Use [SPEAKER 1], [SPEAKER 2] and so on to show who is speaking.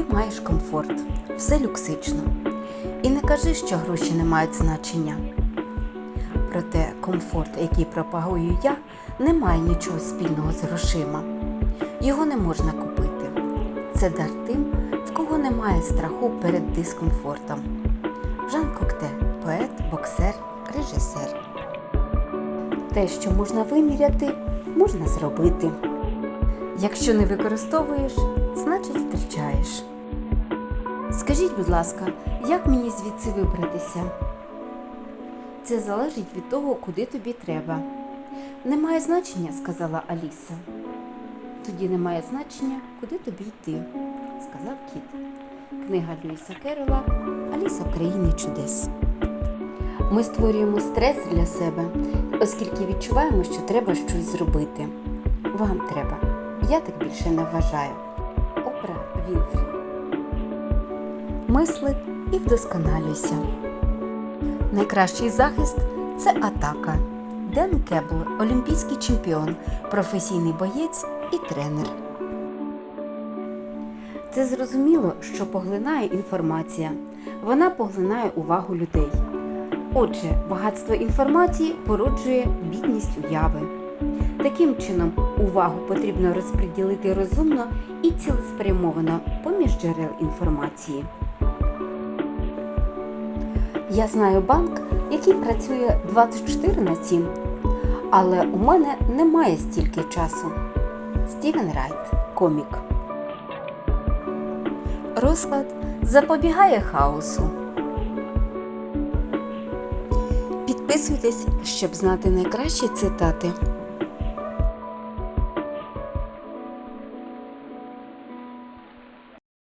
[SPEAKER 1] Ти маєш комфорт, все люксично. І не кажи, що гроші не мають значення. Проте комфорт, який пропагую я, не має нічого спільного з грошима. Його не можна купити. Це дар тим, в кого немає страху перед дискомфортом. Жан Кокте, поет, боксер, режисер. Те, що можна виміряти, можна зробити. Якщо не використовуєш, значить втрачаєш. Скажіть, будь ласка, як мені звідси вибратися? Це залежить від того, куди тобі треба. Немає значення, сказала Аліса. Тоді немає значення, куди тобі йти, сказав кіт. Книга Льюіса Керола Аліса в країні чудес. Ми створюємо стрес для себе, оскільки відчуваємо, що треба щось зробити. Вам треба. Я так більше не вважаю. Опра Вінфрі. Мисли і вдосконалюйся. Найкращий захист це атака. Ден Кебл, олімпійський чемпіон, професійний боєць і тренер. Це зрозуміло, що поглинає інформація. Вона поглинає увагу людей. Отже, багатство інформації породжує бідність уяви. Таким чином, увагу потрібно розподілити розумно і цілеспрямовано поміж джерел інформації. Я знаю банк, який працює 24 на 7, але у мене немає стільки часу. Стівен Райт, комік. Розклад запобігає хаосу. Підписуйтесь, щоб знати найкращі цитати.